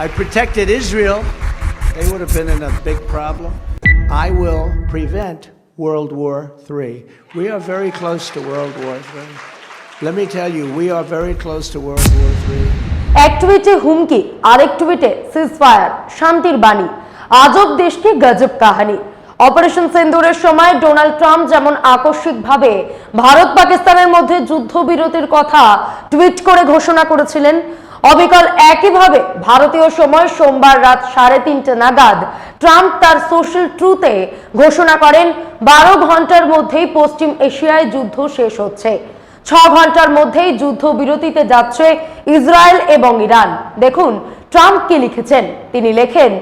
I protected Israel, they would have been in a big problem. I will prevent World War III. We are very close to World War III. Let me tell you, we are very close to World War III. এক টুইটে হুমকি আরেক টুইটে ceasefire শান্তির বাণী আজব দেশকে গজব কাহানি অপারেশন সিন্দুরের সময় ডোনাল্ড ট্রাম্প যেমন আকস্মিকভাবে ভারত পাকিস্তানের মধ্যে যুদ্ধবিরতির কথা টুইট করে ঘোষণা করেছিলেন অবিকল একইভাবে ভারতীয় সময় সোমবার রাত সাড়ে তিনটে নাগাদ ট্রাম্প তার সোশ্যাল ট্রুতে ঘোষণা করেন, বারো ঘণ্টার মধ্যেই পশ্চিম এশিয়ায় যুদ্ধ শেষ হচ্ছে। ছ ঘণ্টার মধ্যেই যুদ্ধ বিরতিতে যাচ্ছে ইসরায়েল এবং ইরান। দেখুন, ট্রাম্প কি লিখেছেন? তিনি লেখেন,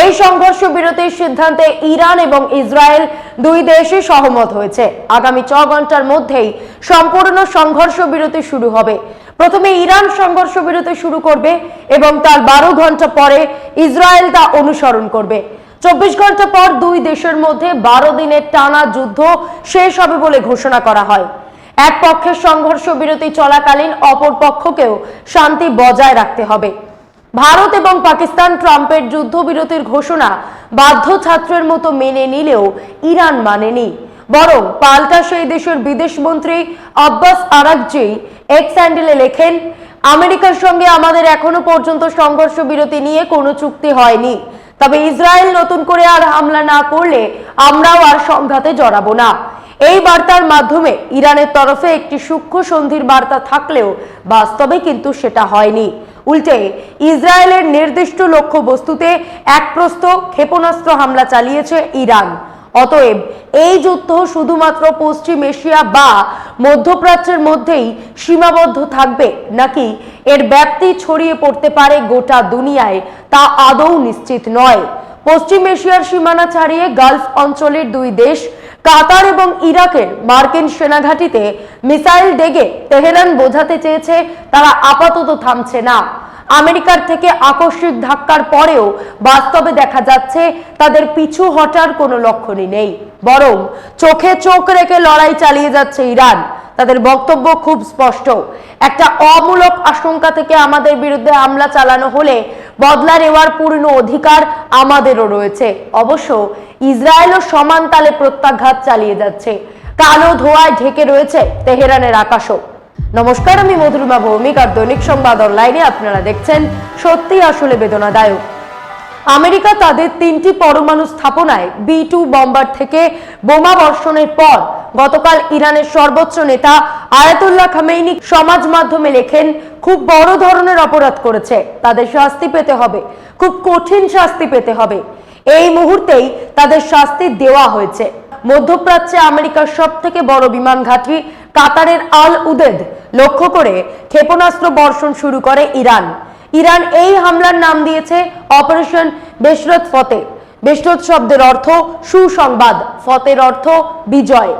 এই সংঘর্ষ বিরতির সিদ্ধান্তে ইরান এবং ইসরায়েল দুই দেশই সহমত হয়েছে। আগামী ছ ঘণ্টার মধ্যেই সম্পূর্ণ সংঘর্ষ বিরতি শুরু হবে। প্রথমে ইরান সংঘর্ষ বিরতি শুরু করবে এবং তার বারো ঘণ্টা পরে ইসরায়েল তা অনুসরণ করবে। চব্বিশ ঘণ্টা পর দুই দেশের মধ্যে বারো দিনের টানা যুদ্ধ শেষ হবে বলে ঘোষণা করা হয়। এক পক্ষের সংঘর্ষ বিরতি চলাকালীন অপর পক্ষকেও শান্তি বজায় রাখতে হবে। ভারত এবং পাকিস্তান ট্রাম্পের যুদ্ধবিরতির ঘোষণা বাধ্য ছাত্রের মতো মেনে নিলেও ইরান মানেনি। বরং পাল্টা সেই দেশের বিদেশ মন্ত্রী আব্বাস আরাকজি এক্স হ্যান্ডেলে লেখেন, আমেরিকার সঙ্গে আমাদের এখনও পর্যন্ত সংঘর্ষ বিরতি নিয়ে কোনো চুক্তি হয়নি। তবে ইসরায়েল নতুন করে আর হামলা না করলে আমরাও আর সংঘাতে জড়াবো না। এই বার্তার মাধ্যমে ইরানের তরফে একটি সূক্ষ্ম সন্ধির বার্তা থাকলেও বাস্তবে কিন্তু সেটা হয়নি। উল্টে, ইসরায়েলের নির্দিষ্ট লক্ষ্য বস্তুতে একপ্রস্ত ক্ষেপণাস্ত্র হামলা চালিয়েছে ইরান। অতএব এই যুদ্ধ শুধুমাত্র পশ্চিম এশিয়া বা মধ্যপ্রাচ্যের মধ্যেই সীমাবদ্ধ থাকবে, নাকি এর ব্যাপ্তি ছড়িয়ে পড়তে পারে গোটা দুনিয়ায়, তা আদৌ নিশ্চিত নয়। পশ্চিম এশিয়ার সীমানা ছাড়িয়ে গালফ অঞ্চলের দুই দেশ, কাতার এবং ইরাকের মার্কিন সেনাঘাটিতে মিসাইল ডেগে তেহরান বোঝাতে চেয়েছে, তারা আপাতত থামছে না। আমেরিকার থেকে আকস্মিক ধাক্কার পরেও বাস্তবে দেখা যাচ্ছে তাদের পিছু হটার কোনো লক্ষণই নেই। বরং চোখে চোখ রেখে লড়াই চালিয়ে যাচ্ছে ইরান। তাদের বক্তব্য খুব স্পষ্ট। একটা অমূলক আশঙ্কা থেকে আমাদের বিরুদ্ধে হামলা চালানো হলে বদলা নেওয়ার পূর্ণ অধিকার আমাদেরও রয়েছে। অবশ্য ইসরায়েলও সমান তালে প্রত্যাঘাত চালিয়ে যাচ্ছে। কালো ধোঁয়ায় ঢেকে রয়েছে তেহরানের আকাশও। নমস্কার, আমি মধুরিমা ভৌমিক আর দৈনিক সংবাদ অনলাইনে আপনারা দেখছেন সত্যি আসলে বেদনাদায়ক। আমেরিকা তাদের তিনটি পরমাণু স্থাপনায় বি টু বম্বার থেকে বোমা বর্ষণের পর গতকাল ইরানের সর্বোচ্চ নেতা আয়াতুল্লাহ খামেইনি সমাজ মাধ্যমে লেখেন, খুব বড় ধরনের অপরাধ করেছে। তাদের শাস্তি পেতে হবে। খুব কঠিন শাস্তি পেতে হবে। এই মুহূর্তেই তাদের শাস্তি দেওয়া হয়েছে। মধ্যপ্রাচ্যে আমেরিকার সব থেকে বড় বিমান ঘাঁটি কাতারের আল উদেদ লক্ষ্য করে ক্ষেপণাস্ত্র বর্ষণ শুরু করে ইরান। ইরান এই হামলার নাম দিয়েছে অপারেশন বেশরত ফতে। বেশরত শব্দের অর্থ সুসংবাদ, ফতের অর্থ বিজয়।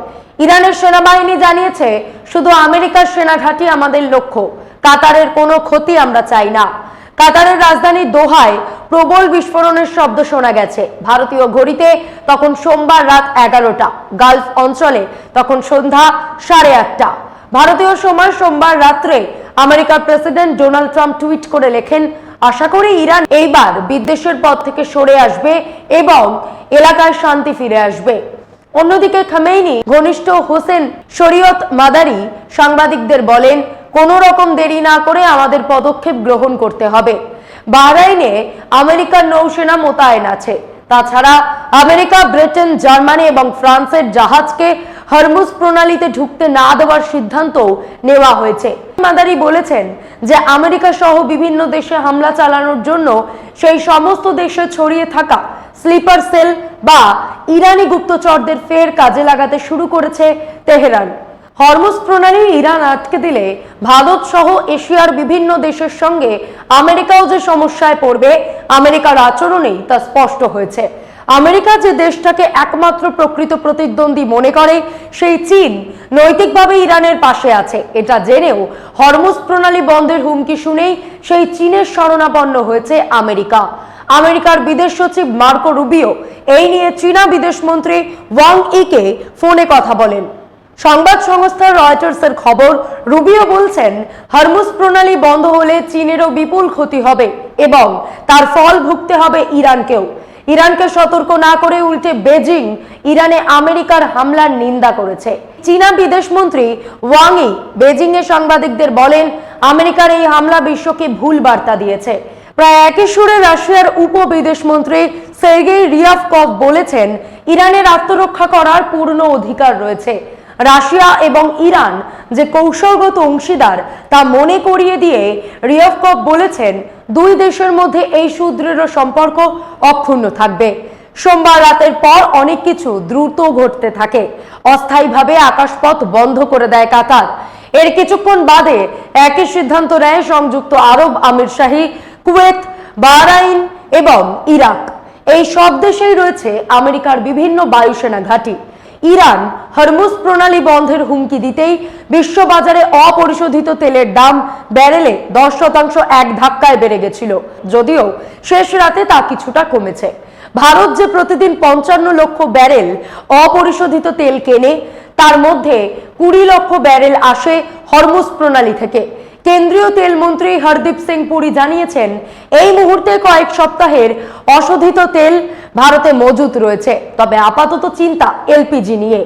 ইরানের সেনাবাহিনী জানিয়েছে, শুধু আমেরিকার সেনাঘাঁটি আমাদের লক্ষ্য। কাতারের কোনো ক্ষতি আমরা চাই না। কাতারের রাজধানী দোহায় প্রবল বিস্ফোরণের শব্দ শোনা গেছে। ভারতীয় ঘড়িতে তখন সোমবার রাত এগারোটা, গালফ অঞ্চলে তখন সন্ধ্যা সাড়ে আটটা। ভারতীয় সময় সোমবার রাত্রে আমেরিকার প্রেসিডেন্ট ডোনাল্ড ট্রাম্প টুইট করে লেখেন, আশা করি ইরান এইবার বিদ্বেষের পথ থেকে সরে আসবে এবং এলাকায় শান্তি ফিরে আসবে। অন্যদিকে খামেইনি ঘনিষ্ঠ হোসেন শরীয়ত মাদারি সাংবাদিকদের বলেন কোনো রকম দেরি না করে আমাদের পদক্ষেপ গ্রহণ করতে হবে। বাহরাইনে আমেরিকার নৌসেনা মোতায়েন আছে। তাছাড়া আমেরিকা, ব্রিটেন, জার্মানি এবং ফ্রান্সের জাহাজকে হরমুজ প্রণালীতে ঢুকতে না দেওয়ার সিদ্ধান্ত নেওয়া হয়েছে। মাদারি বলেছেন যে আমেরিকা সহ বিভিন্ন দেশে হামলা চালানোর জন্য সেই সমস্ত দেশে ছড়িয়ে থাকা স্লিপার সেল বা ইরানি গুপ্তচরদের ফের কাজে লাগাতে শুরু করেছে তেহরান। হরমুজ প্রণালী ইরান আটকে দিলে ভারত সহ এশিয়ার বিভিন্ন দেশের সঙ্গে আমেরিকাও যে সমস্যায় পড়বে, আমেরিকার আচরণেই তা স্পষ্ট হয়েছে। আমেরিকা যে দেশটাকে একমাত্র প্রকৃত প্রতিদ্বন্দ্বী মনে করে, সেই চীন নৈতিকভাবে ইরানের পাশে আছে। এটা জেনেও হরমুজ প্রণালী বন্ধের হুমকি শুনেই সেই চীনের শরণাপন্ন হয়েছে আমেরিকা। আমেরিকার বিদেশ সচিব মার্কো রুবিও এই নিয়ে চীনা বিদেশমন্ত্রী ওয়াং ইকে ফোনে কথা বলেন। সংবাদ সংস্থা রয়টার্সের খবর, রুবিও বলছেন, হরমুজ প্রণালী বন্ধ হলে চীনেরও বিপুল ক্ষতি হবে এবং তার ফল ভুগতে হবে ইরানকেও। ইরানকে সতর্ক না করে উল্টে বেজিং ইরানে আমেরিকার হামলার নিন্দা করেছে। চীনা বিদেশমন্ত্রী ওয়াংই বেজিং এ সাংবাদিকদের বলেন, আমেরিকার এই হামলা বিশ্বকে ভুল বার্তা দিয়েছে। প্রায় একই সুরে রাশিয়ার উপ বিদেশমন্ত্রী সের্গেই রিয়াভকভ বলেছেন, ইরানের আত্মরক্ষা করার পূর্ণ অধিকার রয়েছে। রাশিয়া এবং ইরান যে কৌশলগত অংশীদার তা মনে করিয়ে দিয়ে রিয়াভকভ বলেছেন, দুই দেশের মধ্যে এই সুদৃঢ় সম্পর্ক অক্ষুণ্ণ থাকবে। সোমবার রাতের পর অনেক কিছু দ্রুত ঘটতে থাকে। অস্থায়ীভাবে আকাশপথ বন্ধ করে দেয় কাতার। এর কিছুক্ষণ বাদে একই সিদ্ধান্ত নেয় সংযুক্ত আরব আমির শাহী, কুয়েত, বাহরাইন এবং ইরাক। এই সব দেশেই রয়েছে আমেরিকার বিভিন্ন বায়ুসেনা ঘাঁটি। ইরান হরমুজ প্রণালী বন্ধের হুমকি দিতেই বিশ্ববাজারে অপরিশোধিত তেলের দাম ব্যারেলে দশ শতাংশ এক ধাক্কায় বেড়ে গেছিল। যদিও শেষ রাতে তা কিছুটা কমেছে। ভারত যে প্রতিদিন পঞ্চান্ন লক্ষ ব্যারেল অপরিশোধিত তেল কেনে, তার মধ্যে কুড়ি লক্ষ ব্যারেল আসে হরমুজ প্রণালী থেকে। কেন্দ্রীয় তেলমন্ত্রী হরদীপ সিং পুরি জানিয়েছেন, এই মুহূর্তে কয়েক সপ্তাহের অশোধিত তেল ভারতে মজুত রয়েছে। তবে আপাতত চিন্তা এলপিজি নিয়ে।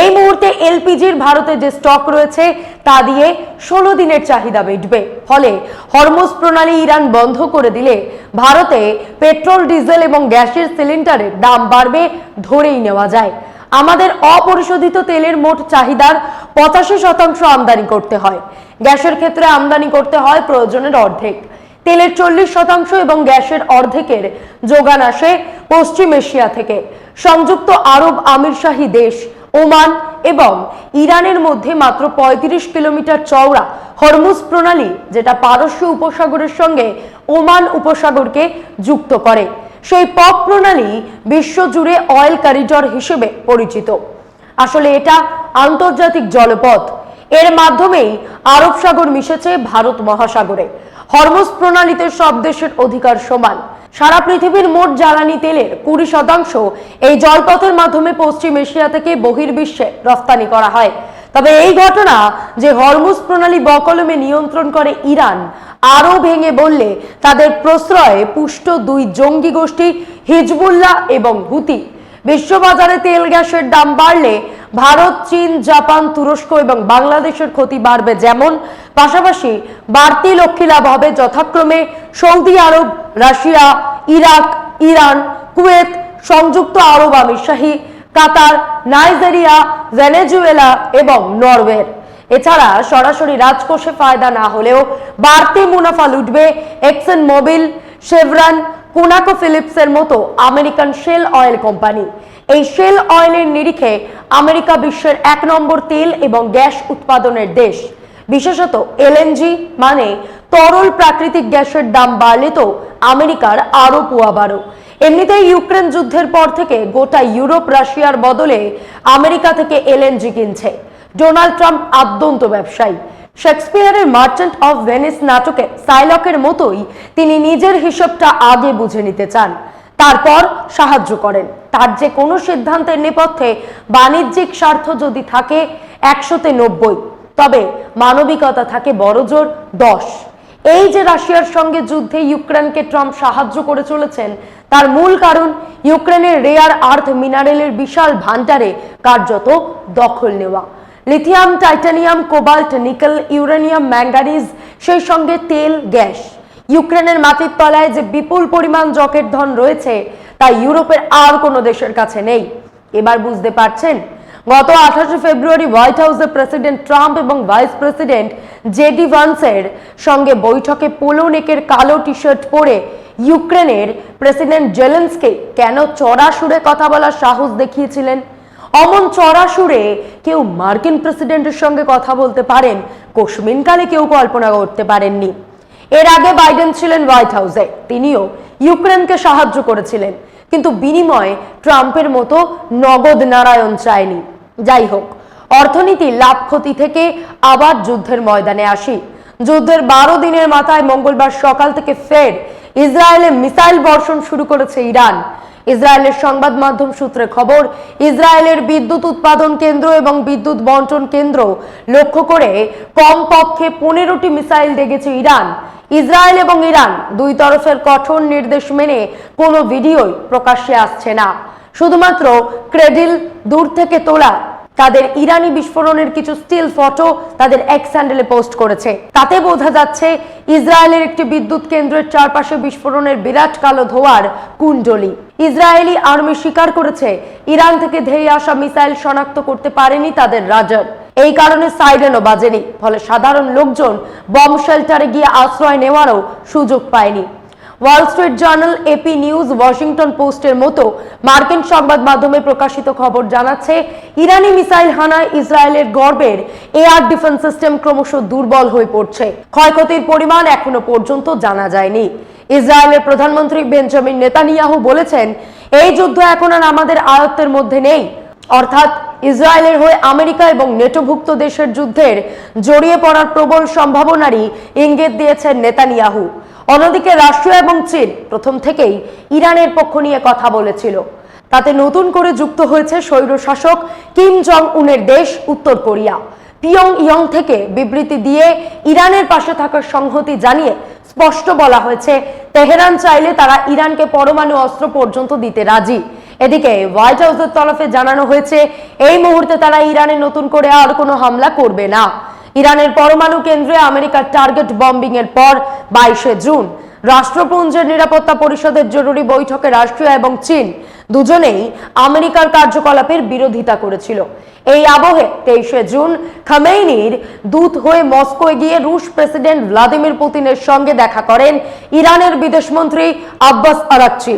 এই মুহূর্তে এলপিজির ভারতে যে স্টক রয়েছে, তা দিয়ে ষোলো দিনের চাহিদা মিটবে। ফলে হরমোজ প্রণালী ইরান বন্ধ করে দিলে ভারতে পেট্রোল, ডিজেল এবং গ্যাসের সিলিন্ডারের দাম বাড়বে ধরেই নেওয়া যায়। আমাদের অপরিশোধিত তেলের মোট চাহিদার পঁচাশি শতাংশ আমদানি করতে হয়। গ্যাসের ক্ষেত্রে আমদানি করতে হয় প্রয়োজনের অর্ধেক। তেলের চল্লিশ শতাংশ এবং গ্যাসের অর্ধেকের যোগান আসে পশ্চিম এশিয়া থেকে। সংযুক্ত আরব আমিরশাহী দেশ, ওমান এবং ইরানের মধ্যে মাত্র ৩৫ কিলোমিটার চওড়া হরমুজ প্রণালী, যেটা পারস্য উপসাগরের সঙ্গে ওমান উপসাগরকে যুক্ত করে। সেই পপ প্রণালী বিশ্বজুড়ে অয়েল করিডর হিসেবে পরিচিত। আসলে এটা আন্তর্জাতিক জলপথ। এর মাধ্যমেই আরব সাগর মিশেছে ভারত মহাসাগরে। হরমোজ প্রণালীতে সব দেশের অধিকার সমান। সারা পৃথিবীর মোট জ্বালানি তেলের কুড়ি শতাংশ এই জলপথের মাধ্যমে পশ্চিম এশিয়া থেকে বহির্বিশ্বে রফতানি করা হয়। তবে এই ঘটনা যে হরমুজ প্রণালী বকলমে নিয়ন্ত্রণ করে ইরান, আরও ভেঙে বললে তাদের প্রশ্রয়ে পুষ্ট দুই জঙ্গি গোষ্ঠী হিজবুল্লাহ এবং হুতি। বিশ্ববাজারে তেল গ্যাসের দাম বাড়লে ভারত, চীন, জাপান, তুরস্ক এবং বাংলাদেশের ক্ষতি বাড়বে যেমন। পাশাপাশি বাড়তি লক্ষ্মী লাভ হবে যথাক্রমে Saudi Arabia, Russia, Iraq, Iran, Kuwait, সংযুক্ত আরব আমিরশাহী, কাতার, নাইজেরিয়া, ভেনেজুয়েলা এবং নরওয়ের। এছাড়া সরাসরি রাজকোষে ফায়দা না হলেও বাড়তি মুনাফা লুটবে এক্সেন মোবিল শেভরান কোনাকো ফিলিপসের মতো আমেরিকান শেল অয়েল কোম্পানি। এই শেল অয়েলের নিরিখে আমেরিকা বিশ্বের এক নম্বর তেল এবং গ্যাস উৎপাদনের দেশ। বিশেষত এলএনজি মানে তরল প্রাকৃতিক গ্যাসের দাম বাড়লে তো আমেরিকার আরও পোয়া বাড়ো এমনিতেই ইউক্রেন যুদ্ধের পর থেকে গোটা ইউরোপ রাশিয়ার বদলে আমেরিকা থেকে এলএনজি কিনছে। ডোনাল্ড ট্রাম্প আদ্যন্ত ব্যবসায়ী। শেক্সপিয়ারের মার্চেন্ট অফ ভেনিস নাটকে সাইলকের মতোই তিনি নিজের হিসেবটা আগে বুঝে নিতে চান। তারপর সাহায্য করেন। তার যে কোনো সিদ্ধান্তের নেপথ্যে বাণিজ্যিক স্বার্থ যদি থাকে, একশোতে নব্বই। তবে মানবিকতা থাকে বড়জোর দশ। এই যে রাশিয়ার সঙ্গে যুদ্ধে ইউক্রেনকে ট্রাম্প সাহায্য করে চলেছেন, তার মূল কারণ ইউক্রেনের রেয়ার আর্থ মিনারেলের বিশাল ভান্ডারে কার্যত দখল নেওয়া। Lithium, titanium, cobalt, nickel, uranium manganese সেই সঙ্গে তেল, গ্যাস। ইউক্রেনের মাটির তলায় যে বিপুল পরিমাণ জকের ধন রয়েছে, তা ইউরোপের আর কোনো দেশের কাছে নেই। এবার বুঝতে পারছেন, গত আঠাশে ফেব্রুয়ারি হোয়াইট হাউসে প্রেসিডেন্ট ট্রাম্প এবং ভাইস প্রেসিডেন্ট জেডি ভান্সের সঙ্গে বৈঠকে পোলো নেকের কালো টি শার্ট পরে ইউক্রেনের প্রেসিডেন্ট জেলেন্সকে কেন চড়া সুরে কথা বলার সাহস দেখিয়েছিলেন অমন চড়া সুরে কেউ মার্কিন প্রেসিডেন্টের সঙ্গে কথা বলতে পারেন, কোশমিনকালে কেউ কল্পনা করতে পারেননি। এর আগে বাইডেন ছিলেন হোয়াইট হাউসে, তিনিও ইউক্রেনকে সাহায্য করেছিলেন, কিন্তু বিনিময়ে ট্রাম্পের মতো নগদ নারায়ণ চায়নি। যাই হোক, অর্থনীতি লাভ ক্ষতি থেকে আবার যুদ্ধের ময়দানে আসি। যুদ্ধের বারো দিনের মাথায় মঙ্গলবার সকাল থেকে ফের ইসরায়েলে মিসাইল বর্ষণ শুরু করেছে ইরান। ইসরায়েলের সংবাদ মাধ্যম সূত্রে খবর, ইসরায়েলের বিদ্যুৎ উৎপাদন কেন্দ্র এবং বিদ্যুৎ বন্টন কেন্দ্র লক্ষ্য করে কমপক্ষে পনেরোটি মিসাইল দেখেছে ইরান। ইসরায়েল এবং ইরান দুই তরফের কঠোর নির্দেশ মেনে কোনো ভিডিওই প্রকাশ্যে আসছে না। শুধুমাত্র ক্রেডিল দূর থেকে তোলা তাদের ইরানি বিস্ফোরণের কিছু স্টিল ফটো তাদের এক্স হ্যান্ডেলে পোস্ট করেছে। তাতে বোঝা যাচ্ছে, ইসরায়েলের একটি বিদ্যুৎ কেন্দ্রের চারপাশে বিস্ফোরণের বিরাট কালো ধোয়ার কুণ্ডলি। ইসরায়েলি আর্মি স্বীকার করেছে, ইরান থেকে ধেয়ে আসা মিসাইল শনাক্ত করতে পারেনি তাদের রাজার। এই কারণে সাইরেনও বাজেনি, ফলে সাধারণ লোকজন বম শেল্টারে গিয়ে আশ্রয় নেওয়ারও সুযোগ পায়নি। Wall Street Journal AP News Washington পোস্টের মতো মার্কিন সংবাদ মাধ্যমে প্রকাশিত খবর জানাচ্ছে, ইরানি মিসাইল হানায় ইসরায়েলের গর্বের এয়ার ডিফেন্স সিস্টেম ক্রমশ দুর্বল হয়ে পড়ছে। ক্ষয়ক্ষতির পরিমাণ এখনও পর্যন্ত জানা যায়নি। ইসরায়েলের প্রধানমন্ত্রী বেঞ্জামিন নেতানিয়াহু বলেছেন, এই যুদ্ধ এখন আর আমাদের আয়ত্তের মধ্যে নেই। অর্থাৎ, ইসরায়েলের হয়ে আমেরিকা এবং নেটোভুক্ত দেশের যুদ্ধের জড়িয়ে পড়ার প্রবল সম্ভাবনারই ইঙ্গিত দিয়েছেন নেতানিয়াহু। অন্যদিকে রাশিয়া এবং চীন প্রথম থেকেই ইরানের পক্ষ নিয়ে কথা বলেছিল। তাতে নতুন করে যুক্ত হয়েছে স্বৈরশাসক কিম জং উনের দেশ, উত্তর কোরিয়া। পিয়ং ইয়ং থেকে বিবৃতি দিয়ে ইরানের পাশে থাকার সংহতি জানিয়ে স্পষ্ট বলা হয়েছে, তেহরান চাইলে তারা ইরানকে পরমাণু অস্ত্র পর্যন্ত দিতে রাজি। এদিকে হোয়াইট হাউসের তরফে জানানো হয়েছে, এই মুহূর্তে তারা ইরানে নতুন করে আর কোনো হামলা করবে না। ইরানের পরমাণু কেন্দ্রে আমেরিকার টার্গেট বম্বিং এর পর বাইশে জুন। রাষ্ট্রপুঞ্জের নিরাপত্তা পরিষদের জরুরি বৈঠকে রাশিয়া এবং চীন দুজনেই আমেরিকার কার্যকলাপের বিরোধিতা করেছিল। এই আবহে তেইশে জুন খামেইনির দূত হয়ে মস্কোয় গিয়ে রুশ প্রেসিডেন্ট ভ্লাদিমির পুতিনের সঙ্গে দেখা করেন ইরানের বিদেশমন্ত্রী আব্বাস আরাকচি।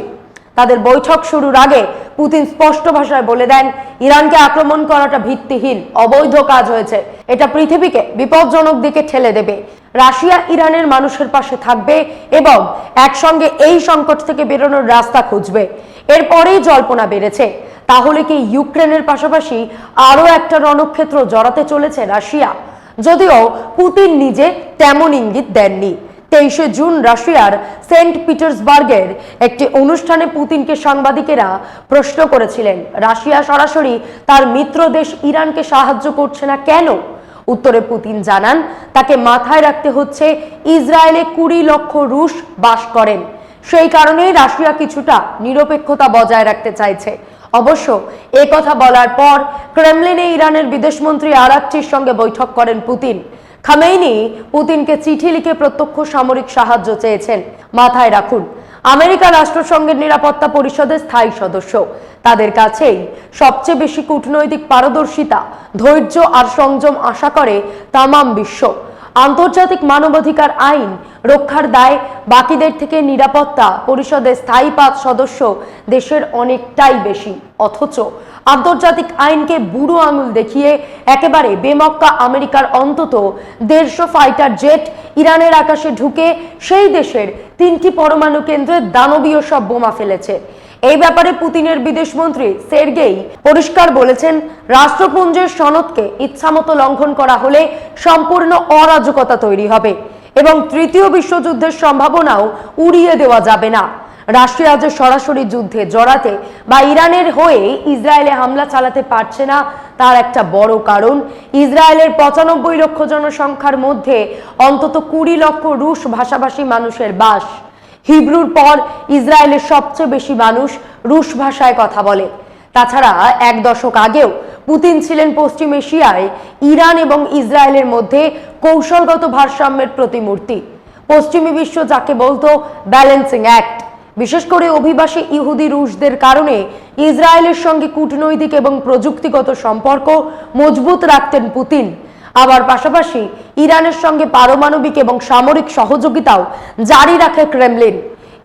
তাদের বৈঠক শুরুর আগে পুতিন স্পষ্ট ভাষায় বলে দেন, ইরানকে আক্রমণ করাটা ভিত্তিহীন, অবৈধ কাজ হয়েছে। এটা পৃথিবীকে বিপজ্জনক দিকে ঠেলে দেবে। রাশিয়া ইরানের মানুষের পাশে থাকবে এবং একসঙ্গে এই সংকট থেকে বেরোনোর রাস্তা খুঁজবে। এরপরেই জল্পনা বেড়েছে। তাহলে কি ইউক্রেনের পাশাপাশি আরও একটা রণক্ষেত্র জড়াতে চলেছে রাশিয়া? যদিও পুতিন নিজে তেমন ইঙ্গিত দেননি। তেইশে জুন রাশিয়ার সেন্ট পিটার্সবার্গের একটি অনুষ্ঠানে পুতিনকে সাংবাদিকেরা প্রশ্ন করেছিলেন, রাশিয়া সরাসরি তার মিত্র দেশ ইরানকে সাহায্য করছে না কেন? উত্তরে পুতিন জানান, তাকে মাথায় রাখতে হচ্ছে ইসরায়েলে কুড়ি লক্ষ রুশ বাস করেন। সেই কারণেই রাশিয়া কিছুটা নিরপেক্ষতা বজায় রাখতে চাইছে। অবশ্য এ কথা বলার পর ক্রেমলিনে ইরানের বিদেশমন্ত্রী আরাকচির সঙ্গে বৈঠক করেন পুতিন। খামেইনি পুতিনকে চিঠি লিখে প্রত্যক্ষ সামরিক সাহায্য চেয়েছেন। মাথায় রাখুন, আমেরিকা রাষ্ট্রসংঘের নিরাপত্তা পরিষদের স্থায়ী সদস্য। তাদের কাছেই সবচেয়ে বেশি কূটনৈতিক পারদর্শিতা, ধৈর্য আর সংযম আশা করে তামাম বিশ্ব। আন্তর্জাতিক মানবাধিকার আইন রক্ষার দায় বাকিদের থেকে নিরাপত্তা পরিষদের স্থায়ী পাঁচ সদস্য দেশের অনেকটাই বেশি। অথচ আন্তর্জাতিক আইনকে বুড়ো আঙুল দেখিয়ে একেবারে বেমক্কা আমেরিকার অন্তত দেড়শো ফাইটার জেট ইরানের আকাশে ঢুকে সেই দেশের তিনটি পরমাণু কেন্দ্রে দানবীয় সব বোমা ফেলেছে। এই ব্যাপারে পুতিনের বিদেশমন্ত্রী সের্গেই পরিষ্কার বলেছেন, রাষ্ট্রপুঞ্জের সনদকে ইচ্ছামতো লঙ্ঘন করা হলে সম্পূর্ণ অরাজকতা তৈরি হবে এবং তৃতীয় বিশ্বযুদ্ধের সম্ভাবনাও উড়িয়ে দেওয়া যাবে না। রাশিয়া যে সরাসরি যুদ্ধে জড়াতে বা ইরানের হয়ে ইসরায়েলে হামলা চালাতে পারছে না, তার একটা বড় কারণ। ইসরায়েলের পঁচানব্বই লক্ষ জনসংখ্যার মধ্যে অন্তত কুড়ি লক্ষ রুশ ভাষাভাষী মানুষের বাস। হিব্রুর পর ইসরায়েলের সবচেয়ে বেশি মানুষ রুশ ভাষায় কথা বলে। তাছাড়া এক দশক আগেও পুতিন ছিলেন পশ্চিম এশিয়ায় ইরান এবং ইসরায়েলের মধ্যে কৌশলগত ভারসাম্যের প্রতিমূর্তি। পশ্চিমী বিশ্ব যাকে বলতো ব্যালেন্সিং অ্যাক্ট। বিশেষ করে অভিবাসী ইহুদি রুশদের কারণে ইসরায়েলের সঙ্গে কূটনৈতিক এবং প্রযুক্তিগত সম্পর্ক মজবুত রাখতেন পুতিন। আবার পাশাপাশি ইরানের সঙ্গে পারমাণবিক এবং সামরিক সহযোগিতাও জারি রাখে ক্রেমলিন।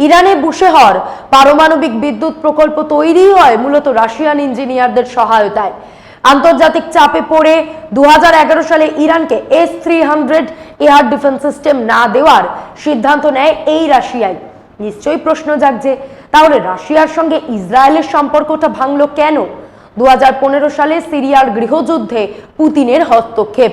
ইরানে বুশেহর পারমাণবিক বিদ্যুৎ প্রকল্প তৈরি হয় মূলত রাশিয়ান ইঞ্জিনিয়ারদের সহায়তায়। আন্তর্জাতিক চাপে পড়ে দু হাজার এগারো সালে ইরানকে S three hundred air defence system না দেওয়ার সিদ্ধান্ত নেয় এই রাশিয়াই। নিশ্চয়ই প্রশ্ন জাগছে। তাহলে রাশিয়ার সঙ্গে ইসরায়েলের সম্পর্কটা ভাঙলো কেন? দু সালে সিরিয়ার গৃহযুদ্ধে পুতিনের হস্তক্ষেপ।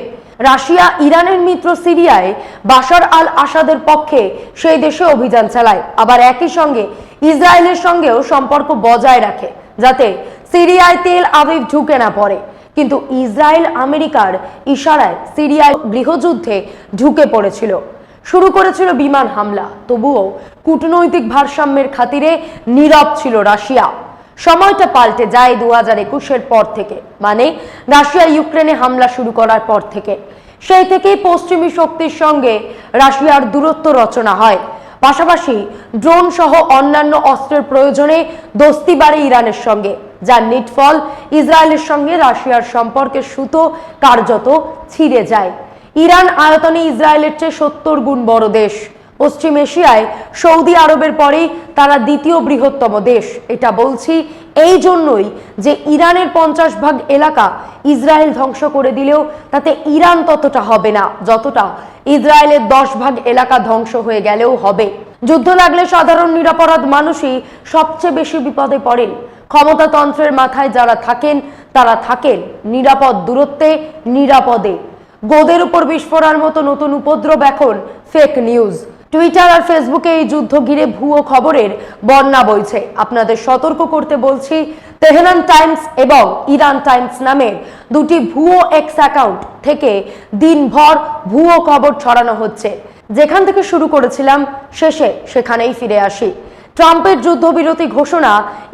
রাশিয়া ইরানের মিত্র সিরিয়ায় বাশার আল আসাদের পক্ষে সেই দেশে অভিযান চালায়। আবার একই সঙ্গে ইসরায়েলের সঙ্গেও সম্পর্ক বজায় রাখে, যাতে সিরিয়ায় তেল আবিব ঢুকে না পড়ে। কিন্তু ইসরায়েল আমেরিকার ইশারায় সিরিয়ায় গৃহযুদ্ধে ঢুকে পড়েছিল। শুরু করেছিল বিমান হামলা। তবুও কূটনৈতিক ভারসাম্যের খাতিরে নীরব ছিল রাশিয়া। সময়টা পাল্টে যায় দু হাজার একুশের পর থেকে। মানে রাশিয়া ইউক্রেনে হামলা শুরু করার পর থেকে। সেই থেকেই পশ্চিমী শক্তির সঙ্গে রাশিয়ার দূরত্ব রচনা হয়। পাশাপাশি ড্রোন সহ অন্যান্য অস্ত্রের প্রয়োজনে দোস্তি বাড়ে ইরানের সঙ্গে, যার নিটফল ইসরায়েলের সঙ্গে রাশিয়ার সম্পর্কের সুতো কার্যত ছিঁড়ে যায়। ইরান আয়তনে ইসরায়েলের চেয়ে সত্তর গুণ বড় দেশ। পশ্চিম এশিয়ায় সৌদি আরবের পরেই তারা দ্বিতীয় বৃহত্তম দেশ। এটা বলছি এই জন্যই যে ইরানের পঞ্চাশ ভাগ এলাকা ইসরায়েল ধ্বংস করে দিলেও তাতে ইরান ততটা হবে না, যতটা ইসরায়েলের দশ ভাগ এলাকা ধ্বংস হয়ে গেলেও হবে। যুদ্ধ লাগলে সাধারণ নিরাপরাধ মানুষই সবচেয়ে বেশি বিপদে পড়েন। ক্ষমতাতন্ত্রের মাথায় যারা থাকেন, তারা থাকেন নিরাপদ দূরত্বে, নিরাপদে। গোদের উপর বিস্ফোরার মতো নতুন উপদ্রব এখন ফেক নিউজ টুইটার আর ফেসবুকে এই যুদ্ধ ঘিরে ভুয়ো খবরের বন্যা বইছে। আপনাদের সতর্ক করতে বলছি, তেহরান টাইমস এবং ইরান টাইমস নামের দুটি ভুয়ো এক্স অ্যাকাউন্ট থেকে দিনভর ভুয়ো খবর ছড়ানো হচ্ছে। যেখান থেকে শুরু করেছিলাম, শেষে সেখানেই ফিরে আসি। ট্রাম্পের যুদ্ধবিরতি ঘোষণা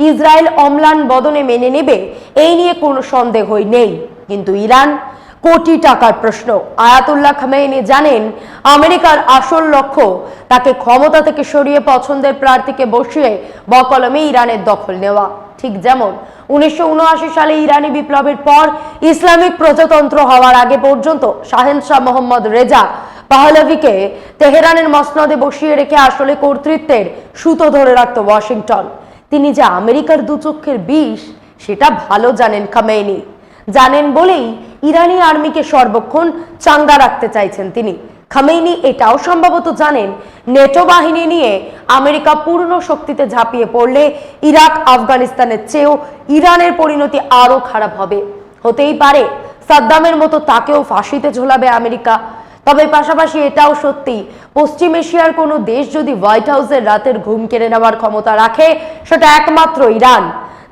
ইসরায়েল অম্লান বদনে মেনে নেবে, এই নিয়ে কোনো সন্দেহই নেই। কিন্তু ইরান কোটি টাকার প্রশ্ন। আয়াতুল্লাহ খামেইনি জানেন, আমেরিকার আসল লক্ষ্য তাকে ক্ষমতা থেকে সরিয়ে পছন্দের প্রার্থীকে বসিয়ে বকলমে ইরানের দখল নেওয়া। ঠিক যেমন, উনিশশো সালে ইরানি বিপ্লবের পর ইসলামিক প্রজাতন্ত্র হওয়ার আগে পর্যন্ত শাহেন শাহ মোহাম্মদ রেজা পাহলভিকে তেহরানের মসনদে বসিয়ে রেখে আসলে কর্তৃত্বের সুতো ধরে রাখত ওয়াশিংটন। তিনি যে আমেরিকার দুচক্ষের বিষ, সেটা ভালো জানেন খামেইনি। জানেন বলেই ইরানি আর্মিকে সর্বক্ষণ চাঙ্গা রাখতে চাইছেন তিনি। খামেইনি এটাও সম্ভবত জানেন, নেটো বাহিনী নিয়ে আমেরিকা পূর্ণ শক্তিতে ঝাঁপিয়ে পড়লে ইরাক আফগানিস্তানের চেয়েও ইরানের পরিণতি আরও খারাপ হবে। হতেই পারে সাদ্দামের মতো তাকেও ফাঁসিতে ঝোলাবে আমেরিকা। তবে পাশাপাশি এটাও সত্যি, পশ্চিম এশিয়ার কোনো দেশ যদি হোয়াইট হাউসের রাতের ঘুম কেড়ে নেওয়ার ক্ষমতা রাখে, সেটা একমাত্র ইরান।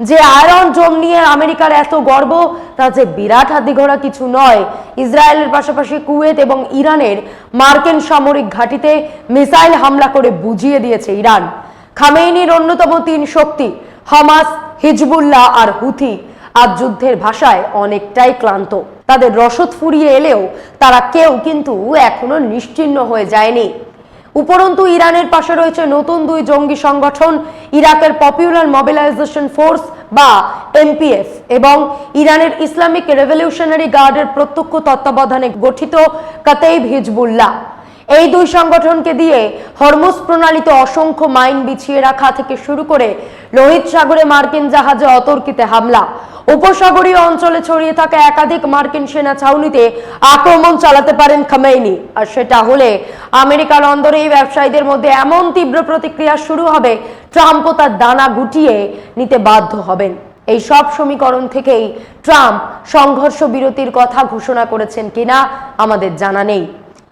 যে আয়রন জোম নিয়ে আমেরিকার এত গর্ব, তা যে বিরাট হাতিঘোড়া কিছু নয়। ইসরায়েলের পাশাপাশি কুয়েত এবং ইরানের মার্কিন সামরিক ঘাঁটিতে মিসাইল হামলা করে বুঝিয়ে দিয়েছে ইরান। খামেইনির অন্যতম তিন শক্তি, হামাস, হিজবুল্লাহ আর হুথি, আজ যুদ্ধের ভাষায় অনেকটাই ক্লান্ত। তাদের রসদ ফুরিয়ে এলেও তারা কেউ কিন্তু এখনও নিশ্চিহ্ন হয়ে যায়নি। উপরন্তু ইরানের পাশে রয়েছে নতুন দুই জঙ্গি সংগঠন, ইরাকের পপুলার মোবিলাইজেশন ফোর্স বা এমপিএফ এবং ইরানের ইসলামিক রেভলিউশনারি গার্ডের প্রত্যক্ষ তত্ত্বাবধানে গঠিত কাতেইব হিজবুল্লাহ। এই দুই সংগঠনকে দিয়ে হরমুজ প্রণালীতে অসংখ্য মাইন বিছিয়ে রাখা থেকে শুরু করে লোহিত সাগরে মার্কিন জাহাজে অতর্কিতে হামলা। উপসাগরীয় অঞ্চলে ছড়িয়ে থাকা একাধিক মার্কিন সেনা ছাউনিতে আক্রমণ চালাতে পারেন খামেইনি। আর সেটা হলে আমেরিকার অন্দরে এই ব্যবসায়ীদের মধ্যে এমন তীব্র প্রতিক্রিয়া শুরু হবে ট্রাম্পও তার দানা গুটিয়ে নিতে বাধ্য হবেন। এই সব সমীকরণ থেকেই ট্রাম্প সংঘর্ষ বিরতির কথা ঘোষণা করেছেন কিনা আমাদের জানা নেই।